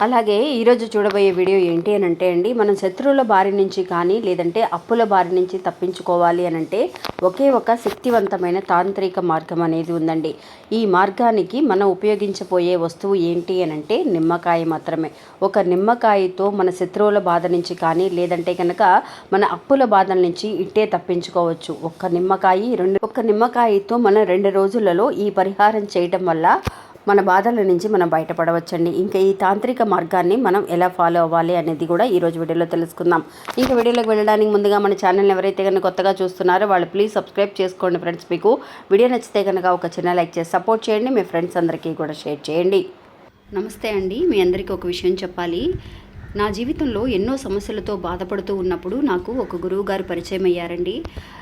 అలాగే ఈరోజు చూడబోయే వీడియో ఏంటి అని అంటే అండి మనం శత్రువుల బారి నుంచి కానీ లేదంటే అప్పుల బారి నుంచి తప్పించుకోవాలి అని అంటే ఒకే ఒక శక్తివంతమైన తాంత్రిక మార్గం అనేది ఉందండి. ఈ మార్గానికి మనం ఉపయోగించబోయే వస్తువు ఏంటి అని అంటే నిమ్మకాయ మాత్రమే. ఒక నిమ్మకాయతో మన శత్రువుల బాధ నుంచి కానీ లేదంటే కనుక మన అప్పుల బాధల నుంచి ఇట్టే తప్పించుకోవచ్చు. ఒక్క నిమ్మకాయ రెండు ఒక్క నిమ్మకాయతో మనం రెండు రోజులలో ఈ పరిహారం చేయటం వల్ల మన బాధల నుంచి మనం బయటపడవచ్చండి. ఇంకా ఈ తాంత్రిక మార్గాన్ని మనం ఎలా ఫాలో అవ్వాలి అనేది కూడా ఈరోజు వీడియోలో తెలుసుకుందాం. ఇంకా వీడియోలోకి వెళ్ళడానికి ముందుగా మన ఛానల్ ఎవరైతే కనుక కొత్తగా చూస్తున్నారో వాళ్ళు ప్లీజ్ సబ్స్క్రైబ్ చేసుకోండి ఫ్రెండ్స్ మీకు వీడియో నచ్చితే కనుక ఒక చిన్న లైక్ చేసి సపోర్ట్ చేయండి. మీ ఫ్రెండ్స్ అందరికీ కూడా షేర్ చేయండి. నమస్తే అండి. మీ అందరికీ ఒక విషయం చెప్పాలి. నా జీవితంలో ఎన్నో సమస్యలతో బాధపడుతూ ఉన్నప్పుడు నాకు ఒక గురువు గారు పరిచయం అయ్యారండి.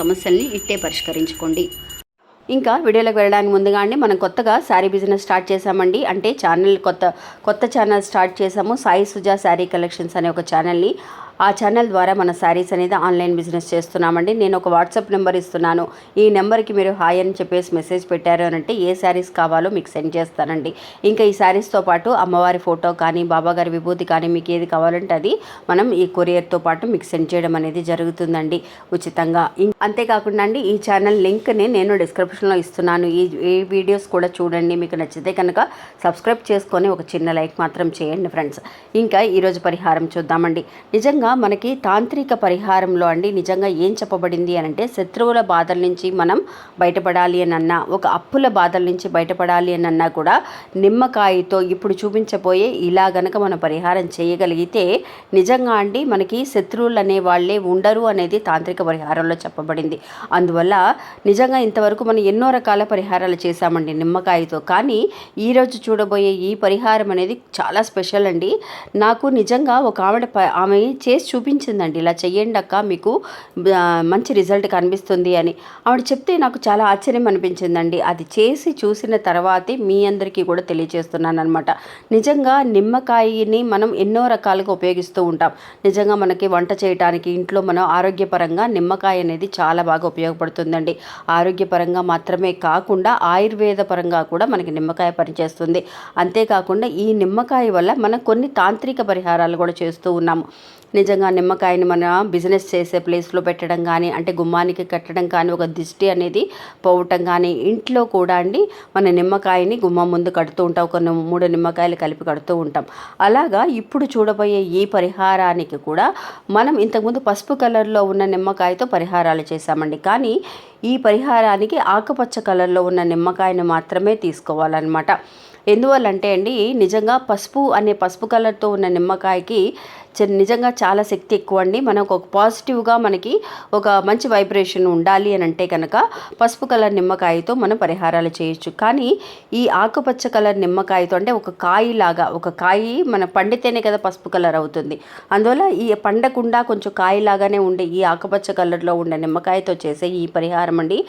సమస్యల్ని ఇట్టే పరిష్కరించుకోండి. ఇంకా వీడియోలోకి వెళ్ళడానికి ముందుగా అండి మనం కొత్తగా శారీ బిజినెస్ స్టార్ట్ చేసామండి అంటే ఛానల్ కొత్త కొత్త ఛానల్ స్టార్ట్ చేసాము సాయి సుజా శారీ కలెక్షన్స్ అనే ఒక ఛానల్ని ఆ ఛానల్ ద్వారా మన శారీస్ అనేది ఆన్లైన్ బిజినెస్ చేస్తున్నామండి. నేను ఒక వాట్సాప్ నెంబర్ ఇస్తున్నాను. ఈ నెంబర్కి మీరు హాయ్ అని చెప్పేసి మెసేజ్ పెట్టారు అని అంటే ఏ శారీస్ కావాలో మీకు సెండ్ చేస్తానండి. ఇంకా ఈ శారీస్తో పాటు అమ్మవారి ఫోటో కానీ బాబాగారి విభూతి కానీ మీకు ఏది కావాలంటే అది మనం ఈ కొరియర్తో పాటు మీకు సెండ్ చేయడం అనేది జరుగుతుందండి. ఉచితంగా. అంతేకాకుండా అండి ఈ ఛానల్ లింక్ని నేను డిస్క్రిప్షన్లో ఇస్తున్నాను. ఈ ఈ వీడియోస్ కూడా చూడండి. మీకు నచ్చితే కనుక సబ్స్క్రైబ్ చేసుకొని ఒక చిన్న లైక్ మాత్రం చేయండి ఫ్రెండ్స్ ఇంకా ఈరోజు పరిహారం చూద్దామండి. నిజంగా మనకి తాంత్రిక పరిహారంలో అండి నిజంగా ఏం చెప్పబడింది అని అంటే శత్రువుల బాధల నుంచి మనం బయటపడాలి అని అన్నా ఒక అప్పుల బాధల నుంచి బయటపడాలి అని అన్నా కూడా నిమ్మకాయతో ఇప్పుడు చూపించబోయే ఇలా గనక మనం పరిహారం చేయగలిగితే నిజంగా అండి మనకి శత్రువులు అనే వాళ్ళే ఉండరు అనేది తాంత్రిక పరిహారంలో చెప్పబడింది. అందువల్ల నిజంగా ఇంతవరకు మనం ఎన్నో రకాల పరిహారాలు చేశామండి నిమ్మకాయతో. కానీ ఈరోజు చూడబోయే ఈ పరిహారం అనేది చాలా స్పెషల్ అండి. నాకు నిజంగా ఒక ఆవిడ ఆమె చేసి చూపించిందండి. ఇలా చెయ్యండి అక్క మీకు మంచి రిజల్ట్ కనిపిస్తుంది అని. ఆవిడ చెప్తే నాకు చాలా ఆశ్చర్యం అనిపించిందండి. అది చేసి చూసిన తర్వాతే మీ అందరికీ కూడా తెలియజేస్తున్నాను అనమాట నిజంగా నిమ్మకాయని మనం ఎన్నో రకాలుగా ఉపయోగిస్తూ ఉంటాం. నిజంగా మనకి వంట చేయడానికి ఇంట్లో మనం ఆరోగ్యపరంగా నిమ్మకాయ అనేది చాలా బాగా ఉపయోగపడుతుందండి. ఆరోగ్యపరంగా మాత్రమే కాకుండా ఆయుర్వేద పరంగా కూడా మనకి నిమ్మకాయ పనిచేస్తుంది. అంతేకాకుండా ఈ నిమ్మకాయ వల్ల మనం కొన్ని తాంత్రిక పరిహారాలు కూడా చేస్తూ ఉన్నాము. నిజంగా నిమ్మకాయని మన బిజినెస్ చేసే ప్లేస్లో పెట్టడం కానీ అంటే గుమ్మానికి కట్టడం కానీ ఒక దిష్టి అనేది పోవటం కానీ ఇంట్లో కూడా అండి మన నిమ్మకాయని గుమ్మం ముందు కడుతూ ఉంటాం. ఒక మూడు నిమ్మకాయలు కలిపి కడుతూ ఉంటాం. అలాగా ఇప్పుడు చూడబోయే ఈ పరిహారానికి కూడా మనం ఇంతకుముందు పసుపు కలర్లో ఉన్న నిమ్మకాయతో పరిహారాలు చేశామండి. కానీ ఈ పరిహారానికి ఆకుపచ్చ కలర్లో ఉన్న నిమ్మకాయని మాత్రమే తీసుకోవాలన్నమాట. ఎందువల్లంటే అండి నిజంగా పసుపు అనే పసుపు కలర్తో ఉన్న నిమ్మకాయకి నిజంగా చాలా శక్తి ఎక్కువ అండి మనకు ఒక పాజిటివ్గా మనకి ఒక మంచి వైబ్రేషన్ ఉండాలి అని అంటే కనుక పసుపు కలర్ నిమ్మకాయతో మనం పరిహారాలు చేయొచ్చు. కానీ ఈ ఆకుపచ్చ కలర్ నిమ్మకాయతో అంటే ఒక కాయిలాగా ఒక కాయి మన పండితేనే కదా పసుపు కలర్ అవుతుంది. అందువల్ల ఈ పండకుండా కొంచెం కాయలాగానే ఉండే ఈ ఆకుపచ్చ కలర్లో ఉండే నిమ్మకాయతో చేసే ఈ పరిహారం అండి.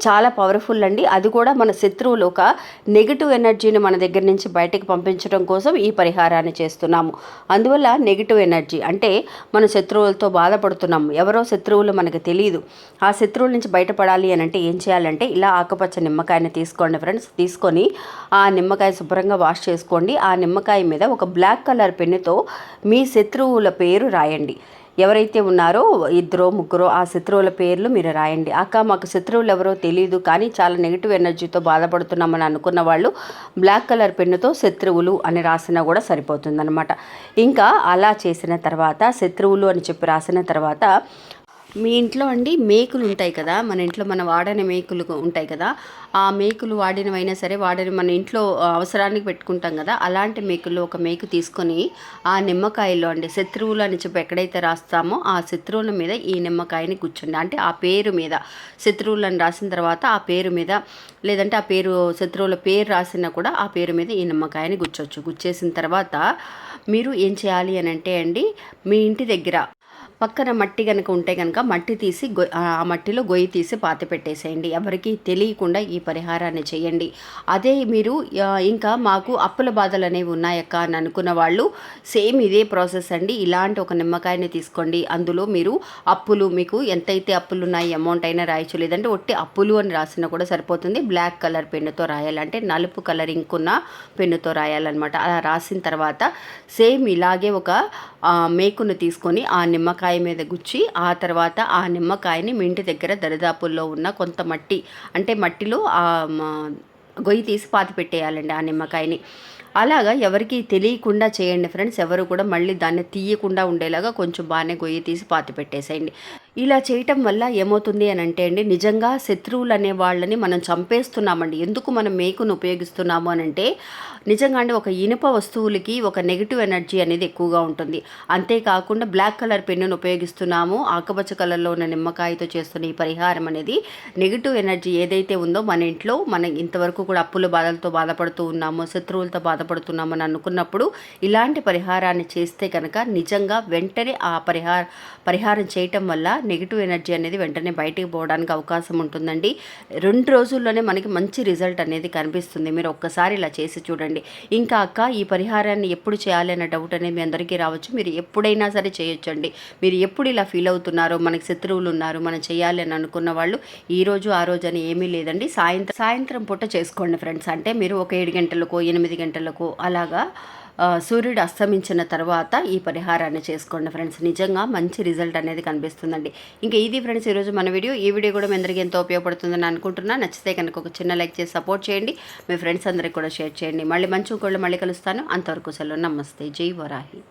చాలా పవర్ఫుల్ అండి. అది కూడా మన శత్రువులు ఒక నెగిటివ్ ఎనర్జీని మన దగ్గర నుంచి బయటకు పంపించడం కోసం ఈ పరిహారాన్ని చేస్తున్నాము. అందువల్ల నెగిటివ్ ఎనర్జీ అంటే మన శత్రువులతో బాధపడుతున్నాము. ఎవరో శత్రువులు మనకు తెలియదు. ఆ శత్రువుల నుంచి బయటపడాలి అని అంటే ఏం చేయాలంటే ఇలా ఆకుపచ్చ నిమ్మకాయని తీసుకోండి ఫ్రెండ్స్ తీసుకొని ఆ నిమ్మకాయ శుభ్రంగా వాష్ చేసుకోండి. ఆ నిమ్మకాయ మీద ఒక బ్లాక్ కలర్ పెన్నుతో మీ శత్రువుల పేరు రాయండి. ఎవరైతే ఉన్నారో ఇద్దరో ముగ్గురో ఆ శత్రువుల పేర్లు మీరు రాయండి. అక్క మాకు శత్రువులు ఎవరో తెలియదు కానీ చాలా నెగిటివ్ ఎనర్జీతో బాధపడుతున్నామని అనుకున్న వాళ్ళు బ్లాక్ కలర్ పెన్నుతో శత్రువులు అని రాసినా కూడా సరిపోతుందన్నమాట. ఇంకా అలా చేసిన తర్వాత శత్రువులు అని చెప్పి రాసిన తర్వాత మీ ఇంట్లో అండి మేకులు ఉంటాయి కదా మన ఇంట్లో మనం వాడని మేకులు ఉంటాయి కదా ఆ మేకులు వాడినవైనా సరే వాడని మన ఇంట్లో అవసరానికి పెట్టుకుంటాం కదా అలాంటి మేకుల్లో ఒక మేకు తీసుకొని ఆ నిమ్మకాయలో అండి శత్రువులు అని చెప్పి ఎక్కడైతే రాస్తామో ఆ శత్రువుల మీద ఈ నిమ్మకాయని కూర్చోండి. అంటే ఆ పేరు మీద శత్రువులను రాసిన తర్వాత ఆ పేరు మీద లేదంటే ఆ పేరు శత్రువుల పేరు రాసినా కూడా ఆ పేరు మీద ఈ నిమ్మకాయని గుచ్చొచ్చు. గుచ్చేసిన తర్వాత మీరు ఏం చేయాలి అని అంటే అండి మీ ఇంటి దగ్గర పక్కన మట్టి కనుక ఉంటే కనుక మట్టి తీసి గొ ఆ మట్టిలో గొయ్యి తీసి పాతి పెట్టేసేయండి. ఎవరికి తెలియకుండా ఈ పరిహారాన్ని చేయండి. అదే మీరు ఇంకా మాకు అప్పుల బాధలు అనేవి ఉన్నాయక్క అని అనుకున్న వాళ్ళు సేమ్ ఇదే ప్రాసెస్ అండి. ఇలాంటి ఒక నిమ్మకాయని తీసుకోండి. అందులో మీరు అప్పులు మీకు ఎంతైతే అప్పులు ఉన్నాయి అమౌంట్ అయినా రాయచ్చు. లేదంటే ఒట్టి అప్పులు అని రాసినా కూడా సరిపోతుంది. బ్లాక్ కలర్ పెన్నుతో రాయాలంటే నలుపు కలర్ ఇంకున్న పెన్నుతో రాయాలన్నమాట. అలా రాసిన తర్వాత సేమ్ ఇలాగే ఒక మేకును తీసుకొని ఆ నిమ్మకాయ మీద గుచ్చి ఆ తర్వాత ఆ నిమ్మకాయని మీ ఇంటి దగ్గర దరిదాపుల్లో ఉన్న కొంత మట్టి అంటే మట్టిలో ఆ గొయ్యి తీసి పాతి పెట్టేయాలండి ఆ నిమ్మకాయని. అలాగా ఎవరికి తెలియకుండా చేయండి ఫ్రెండ్స్ ఎవరు కూడా మళ్ళీ దాన్ని తీయకుండా ఉండేలాగా కొంచెం బాగానే గొయ్యి తీసి పాతి పెట్టేసేయండి. ఇలా చేయటం వల్ల ఏమవుతుంది అని అంటే అండి నిజంగా శత్రువులు అనే వాళ్ళని మనం చంపేస్తున్నామండి. ఎందుకు మనం మేకును ఉపయోగిస్తున్నాము అని అంటే నిజంగా అండి ఒక ఇనుప వస్తువులకి ఒక నెగిటివ్ ఎనర్జీ అనేది ఎక్కువగా ఉంటుంది. అంతేకాకుండా బ్లాక్ కలర్ పెన్నును ఉపయోగిస్తున్నాము. ఆకుపచ్చ కలర్లో ఉన్న నిమ్మకాయతో చేస్తున్న ఈ పరిహారం అనేది నెగిటివ్ ఎనర్జీ ఏదైతే ఉందో మన ఇంట్లో మనం ఇంతవరకు కూడా అప్పుల బాధలతో బాధపడుతూ ఉన్నామో శత్రువులతో బాధపడుతున్నామో అని అనుకున్నప్పుడు ఇలాంటి పరిహారాన్ని చేస్తే కనుక నిజంగా వెంటనే ఆ పరిహార పరిహారం చేయటం వల్ల నెగిటివ్ ఎనర్జీ అనేది వెంటనే బయటికి పోవడానికి అవకాశం ఉంటుందండి. రెండు రోజుల్లోనే మనకి మంచి రిజల్ట్ అనేది కనిపిస్తుంది. మీరు ఒక్కసారి ఇలా చేసి చూడండి. ఇంకా అక్క ఈ పరిహారాన్ని ఎప్పుడు చేయాలి అనే డౌట్ అనేది మీ అందరికీ రావచ్చు. మీరు ఎప్పుడైనా సరే చేయొచ్చండి. మీరు ఎప్పుడు ఇలా ఫీల్ అవుతున్నారో మనకి శత్రువులు ఉన్నారు మనం చేయాలి అని అనుకున్న వాళ్ళు ఈ రోజు ఆ రోజు అని ఏమీ లేదండి. సాయంత్రం సాయంత్రం పూట చేసుకోండి ఫ్రెండ్స్. అంటే మీరు ఒక ఏడు గంటలకు ఎనిమిది గంటలకు అలాగా సూర్యుడు అస్తమించిన తర్వాత ఈ పరిహారాన్ని చేసుకోండి ఫ్రెండ్స్. నిజంగా మంచి రిజల్ట్ అనేది కనిపిస్తుందండి. ఇంకా ఇది ఫ్రెండ్స్ ఈరోజు మన వీడియో. ఈ వీడియో కూడా మీ అందరికీ ఎంతో ఉపయోగపడుతుందని అనుకుంటున్నా. నచ్చితే కనుక ఒక చిన్న లైక్ చేసి సపోర్ట్ చేయండి. మీ ఫ్రెండ్స్ అందరికి కూడా షేర్ చేయండి. మళ్ళీ మంచి ఇంకోళ్ళు మళ్ళీ కలుస్తాను. అంతవరకు సెలవు. నమస్తే. జై వరాహి.